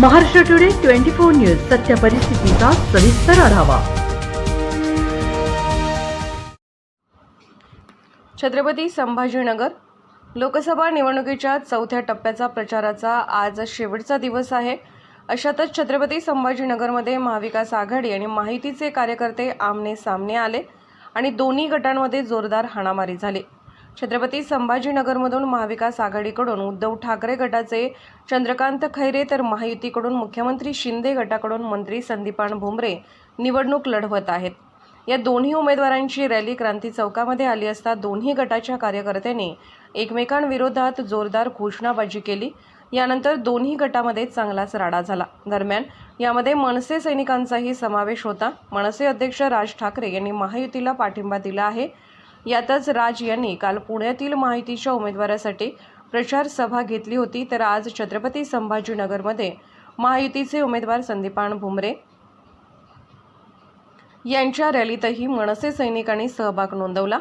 Maharashtra today twenty four news सत्य परिस्थितीचा सविस्तर आढावा. छत्रपती संभाजीनगर लोकसभा निवडणुकीच्या चौथ्या टप्प्याचा प्रचाराचा आज शेवटचा दिवस आहे. अशातच छत्रपती संभाजीनगरमध्ये महाविकास आघाडी आणि माहितीचे कार्यकर्ते आमने सामने आले आणि दोन्ही गटांमध्ये जोरदार हाणामारी झाली. छत्रपती संभाजीनगरमधून महाविकास आघाडीकडून उद्धव ठाकरे गटाचे चंद्रकांत खैरे तर महायुतीकडून मुख्यमंत्री शिंदे गटाकडून मंत्री संदीपान भुमरे निवडणूक लढवत आहेत. या दोन्ही उमेदवारांची रॅली क्रांती चौकामध्ये आली असता दोन्ही गटाच्या कार्यकर्त्यांनी एकमेकांविरोधात जोरदार घोषणाबाजी केली. यानंतर दोन्ही गटामध्ये चांगलाच राडा झाला. दरम्यान यामध्ये मनसे सैनिकांचाही समावेश होता. मनसे अध्यक्ष राज ठाकरे यांनी महायुतीला पाठिंबा दिला आहे. यातच राज यांनी काल पुण्यातील माहितीच्या उमेदवारासाठी प्रचार सभा घेतली होती. तर आज छत्रपती संभाजीनगरमध्ये महायुतीचे उमेदवार संदीपान भुमरे यांच्या रॅलीतही मनसे सैनिकांनी सहभाग नोंदवला.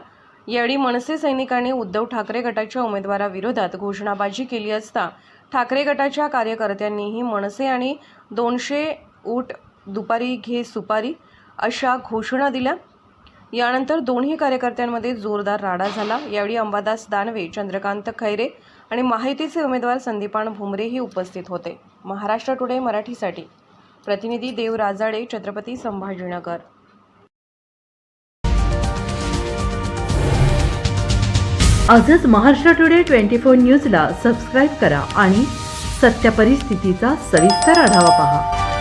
यावेळी मनसे सैनिकांनी उद्धव ठाकरे गटाच्या उमेदवाराविरोधात घोषणाबाजी केली असता ठाकरे गटाच्या कार्यकर्त्यांनीही मनसे आणि दोनशे ऊट दुपारी घे सुपारी अशा घोषणा दिल्या. यानंतर दोन्ही कार्यकर्त्यांमध्ये जोरदार राडा झाला. यावेळी अंबादास दानवे चंद्रकांत खैरे आणि माहितीचे उमेदवार संदीपान भुमरेही उपस्थित होते. महाराष्ट्र टुडे मराठीसाठी. प्रतिनिधी देव राजाडे छत्रपती संभाजीनगर. आजच महाराष्ट्र टुडे ट्वेंटी फोर न्यूजला सबस्क्राईब करा आणि सत्य परिस्थितीचा सविस्तर आढावा पहा.